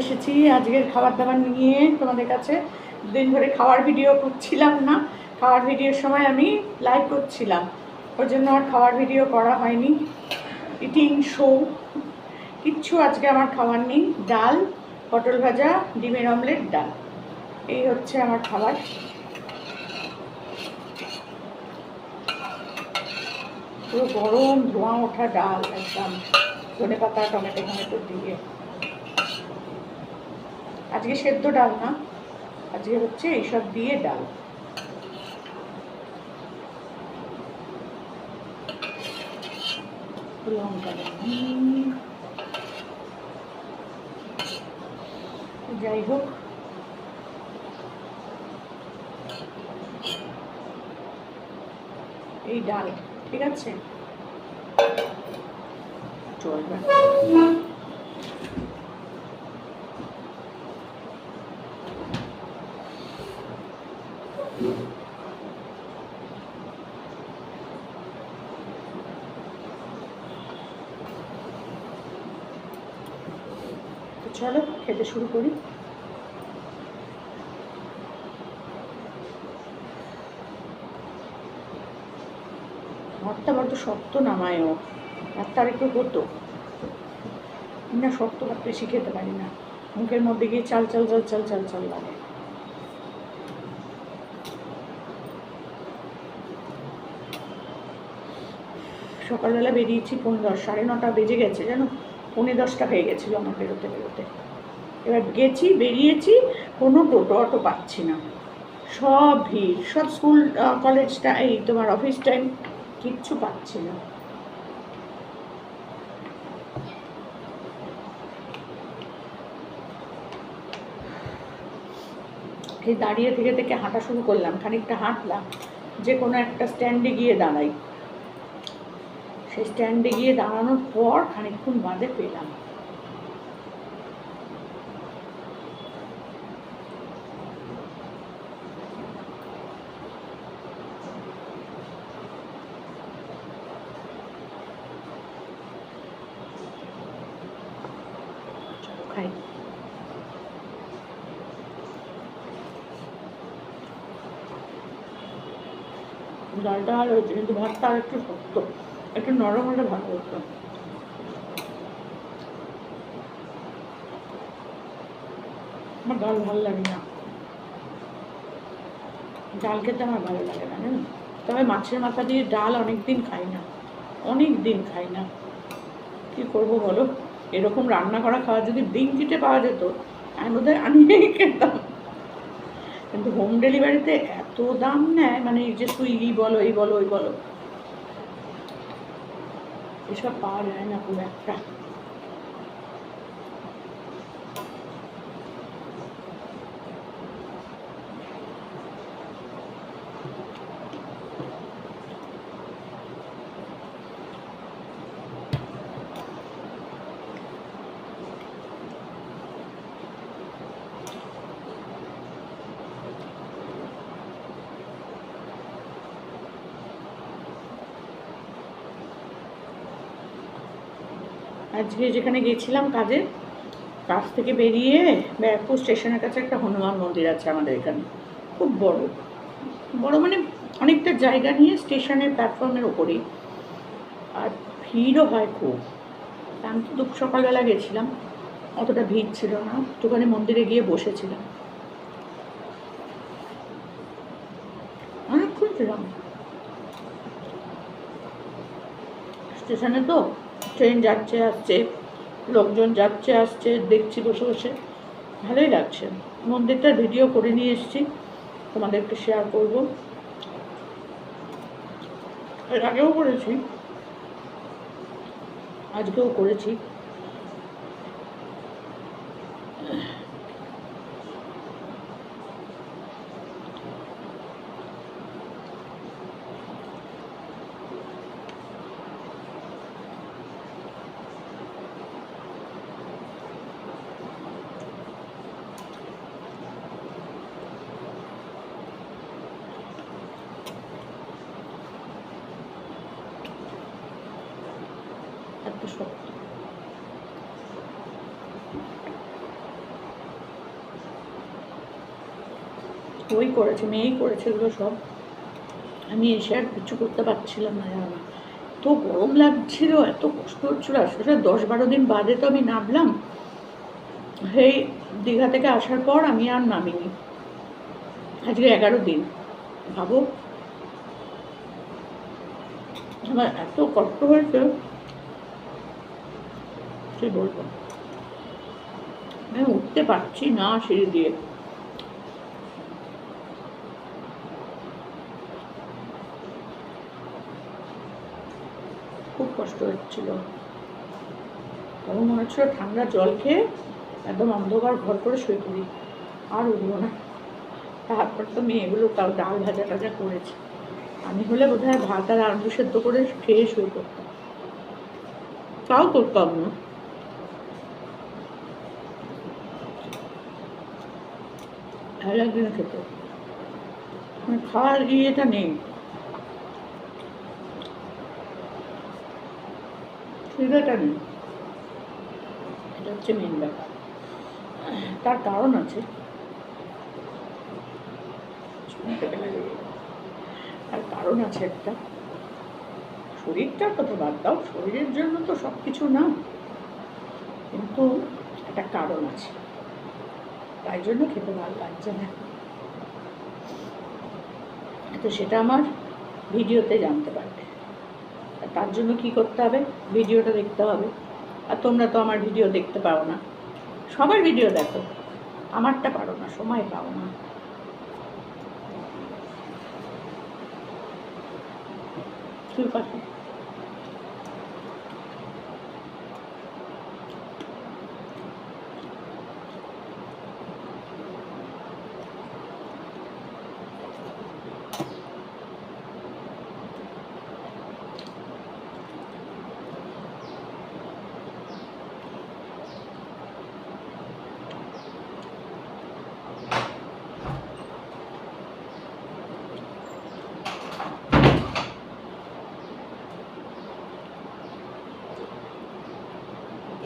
এসেছি আজকের খাবার দাবার নিয়ে তোমাদের কাছে। দিন ধরে খাওয়ার ভিডিও করছিলাম না। খাওয়ার ভিডিওর সময় আমি লাইভ করছিলাম। ওর জন্য আর খাওয়ার ভিডিও করা হয়নি। ইটিং শো কিচ্ছু আজকে আমার খাবার নেই। ডাল, পটল ভাজা, ডিমের অমলেট ডাল। এই হচ্ছে আমার খাবার। পুরো গরম ধোঁয়া ওঠা ডাল একদম। ধনে পাতা টমেটো টমেটো দিয়ে। আজকে সেদ্ধ ডাল না, আজকে হচ্ছে এইসব দিয়ে ডাল। যাই হোক। এই ডাল, ঠিক আছে? চলবে চলো, খেতে শুরু করি। ভাতটা বড্ড শক্ত নামায় ও। ভাতটা আর একটু হতো। না, শক্ত ভাত বেশি খেতে পারি না। মুখের মধ্যে গিয়ে চাল চাল চাল চাল চাল চাল লাগে। সকালবেলা বেরিয়েছি পৌনে দশ সাড়ে নটা বেজে গেছে, জানো? পৌনে দশটা হয়ে গেছিল আমার বেরোতে বেরোতে। এবার গেছি, বেরিয়েছি, কোনো টোটো অটো পাচ্ছি না। সব ভিড়, সব স্কুল কলেজটা এই তোমার অফিস টাইম কিচ্ছু পাচ্ছি না। দাঁড়িয়ে থেকে থেকে হাঁটা শুরু করলাম, খানিকটা হাঁটলাম, যে কোনো একটা স্ট্যান্ডে গিয়ে দাঁড়াই। সেই স্ট্যান্ডে গিয়ে দাঁড়ানোর পর খানিকক্ষণ বাদে পেলাম। ডালটা হয়েছে কিন্তু ভাতটা আর একটু শক্ত। একটু নরম হলে ভালো হতো। আমার ডাল ভালো লাগে না। ডাল খেতে আমার ভালো লাগে না জানো তবে মাছের মাথা দিয়ে ডাল অনেক দিন খাই না অনেক দিন খাই না। কি করব বলো? এরকম রান্না করা খাওয়া যদি ব্লিঙ্কিটে পাওয়া যেত, আমি বোধহয় আনিয়েই খেতাম। কিন্তু হোম ডেলিভারিতে এত দাম নেয় মানে এই যে সুইগি বলো, এই বলো, ওই বলো। এসব পাওয়া যায় না খুব একটা। আজকে যেখানে গেছিলাম কাজে, কাজ থেকে বেরিয়ে ব্যারাকপুর স্টেশনের কাছে একটা হনুমান মন্দির আছে আমাদের এখানে। খুব বড়। বড় মানে অনেকটা জায়গা নিয়ে স্টেশনের প্ল্যাটফর্মের ওপরেই। আর ভিড়ও হয় খুব। আমি তো দুপুর সকালবেলা গেছিলাম, অতটা ভিড় ছিল না, একটুখানি মন্দিরে গিয়ে বসেছিলাম। অনেকক্ষণ ছিলাম। স্টেশনে তো ট্রেন যাচ্ছে, আসছে, লোকজন যাচ্ছে, আসছে, দেখছি বসে বসে। ভালোই লাগছে। মন্দিরটার ভিডিও করে নিয়ে এসেছি। তোমাদেরকে শেয়ার করব। এর আগেও করেছি। আজকেও করেছি। একটু শক্ত ওই করেছে, মেয়েই করেছে এগুলো সব। আমি এসে আর কিছু করতে পারছিলাম না জানো। এত গরম লাগছিল, এত কষ্ট হচ্ছিল। আসলে দশ বারো দিন বাদে তো আমি নামলাম। সেই দীঘা থেকে আসার পর আমি আর নামিনি। আজকে এগারো দিন। ভাবো। আমার এত কষ্ট হয়েছে। কি বলব আমি উঠতে পারছি না সিঁড়ি দিয়ে। খুব কষ্ট হচ্ছিল। তখন মনে হচ্ছিল ঠান্ডা জল খেয়ে একদম অন্ধকার ঘর করে শুয়ে পড়ি। আর উঠবো না। তারপর তো মেয়েগুলো তাও ডাল ভাজা টাজা করেছে। আমি হলে বোধ হয় ভাত আর আলু সেদ্ধ করে খেয়ে শুয়ে পড়তাম। তাও করতাম না। ভালো লাগবে খেতে। মানে খাওয়ার ইয়েটা নেই। সুবিধাটা নেই। এটা হচ্ছে মেন ব্যাপার। তার কারণ আছে। তার কারণ আছে একটা। শরীরটার কথা বাদ দাও। শরীরের জন্য তো সব কিছু না। কিন্তু একটা কারণ আছে। তাই জন্য খেতে ভালো লাগছে না। তো সেটা আমার ভিডিওতে জানতে পারবে। আর তার জন্য কি করতে হবে? ভিডিওটা দেখতে হবে। আর তোমরা তো আমার ভিডিও দেখতে পাও না। সবার ভিডিও দেখো। আমারটা পারো না, সময় পাও না। আছে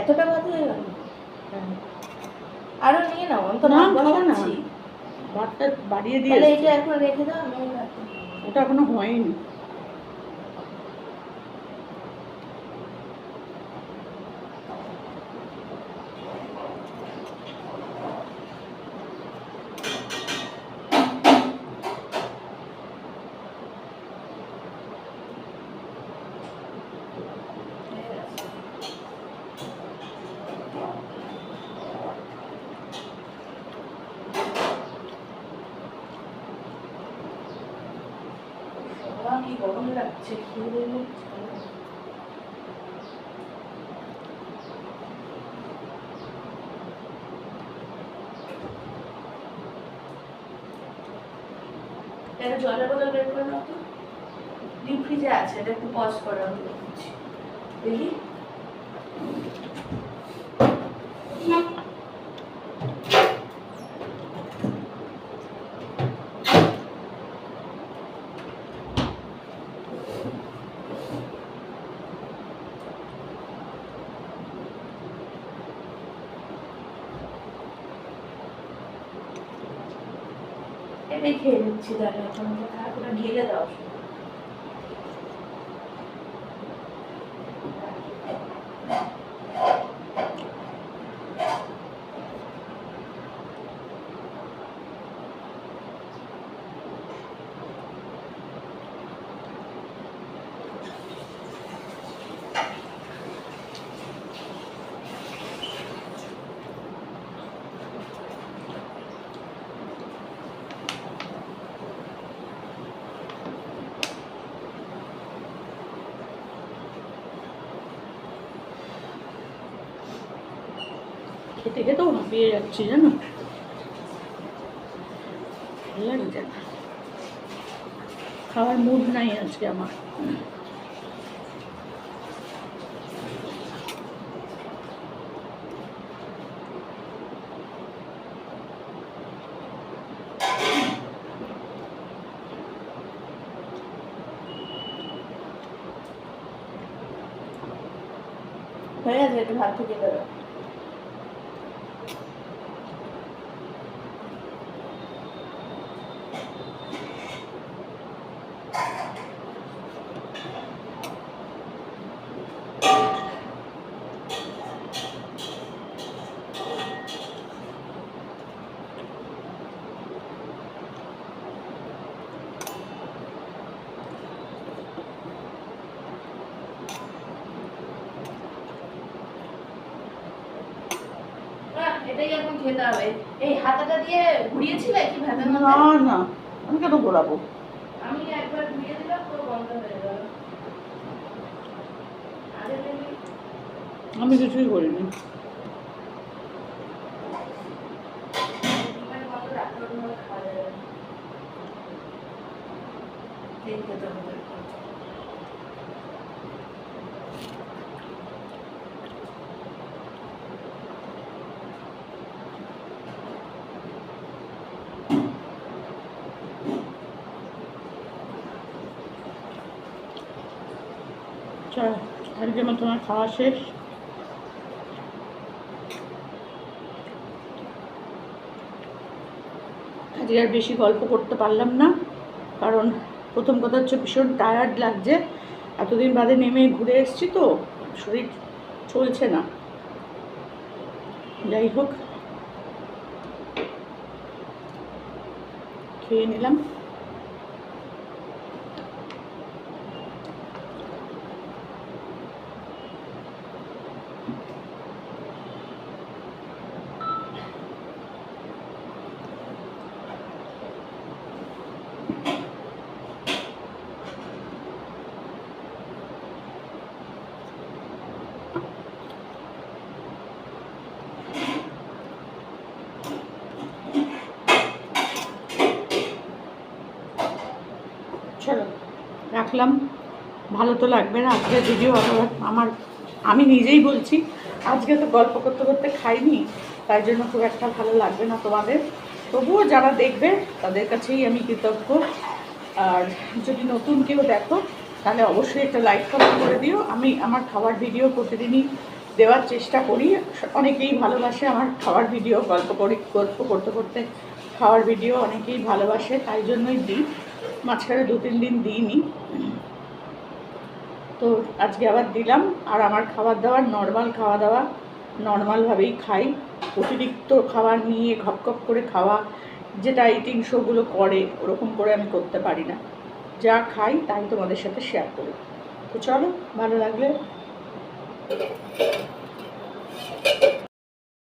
এতটা ভাত হয়ে। গেল। আরও নিয়ে নাও আমি তো না, ভাত বসাচ্ছি। ভাতটা বাড়িয়ে দিয়ে এটা এখন রেখে দাও আমি ওটা এখনও হয়নি। বাবা, কি গরম লাগছে খেয়ে। একটা জলের বোতল বের করে নাও তো ডিপ ফ্রিজে আছে এটা একটু পজ করে আমি দেখি এটাই খেয়ে নিচ্ছি তাহলে এখন ঢেলে দাও। খেতে খেতেও হাঁপিয়ে যাচ্ছি, জানো? লাগছে না। খাওয়ার মুড নাই আজকে আমার। হয়ে গেছে, একটু ভাত থেকে দেবে এটাই এখন খেতে হবে। এই হাতাটা দিয়ে ঘুরিয়েছিলে কি ভাতের মধ্যে? না আমি কেন ঘোরাবো? আমি একবার ঘুরিয়ে দিলাম পুরো বন্ধ হয়ে গেল। আমি কিছুই করিনি। না। খেতে হবে। আজকে আমার খাওয়া শেষ। আজকে আর বেশি গল্প করতে পারলাম না, কারণ প্রথম কথা হচ্ছে ভীষণ টায়ার্ড লাগছে। এতদিন বাদে নেমে ঘুরে এসেছি তো, শরীর চলছে না। যাই হোক, খেয়ে নিলাম চলো রাখলাম। ভালো তো লাগবে না, আজকের ভিডিও আমার, আমি নিজেই বলছি, আজকে তো গল্প করতে করতে খাইনি, তাই জন্য খুব একটা ভালো লাগবে না তোমাদের। তবুও যারা দেখবে, তাদের কাছেই আমি কৃতজ্ঞ। আর যদি নতুন কেউ দেখো, তাহলে অবশ্যই একটা লাইক কমেন্ট করে দিও। আমি আমার খাবার ভিডিও প্রতিদিনই দেওয়ার চেষ্টা করি। অনেকেই ভালোবাসে আমার খাবার ভিডিও গল্প করি, গল্প করতে করতে খাওয়ার ভিডিও অনেকেই ভালোবাসে, তাই জন্যই দিই। মাঝখানে দু, তিন দিন দিইনি। তো আজকে আবার দিলাম। আর আমার খাবার দাবার নর্মাল খাওয়া দাওয়া নর্মালভাবেই খাই। অতিরিক্ত খাবার নিয়ে ঘপ ঘপ করে খাওয়া, যেটা ইটিং শোগুলো করে, ওরকম করে আমি করতে পারি না। যা খাই, তাই তোমাদের সাথে শেয়ার করি। তো চলো, ভালো লাগলে।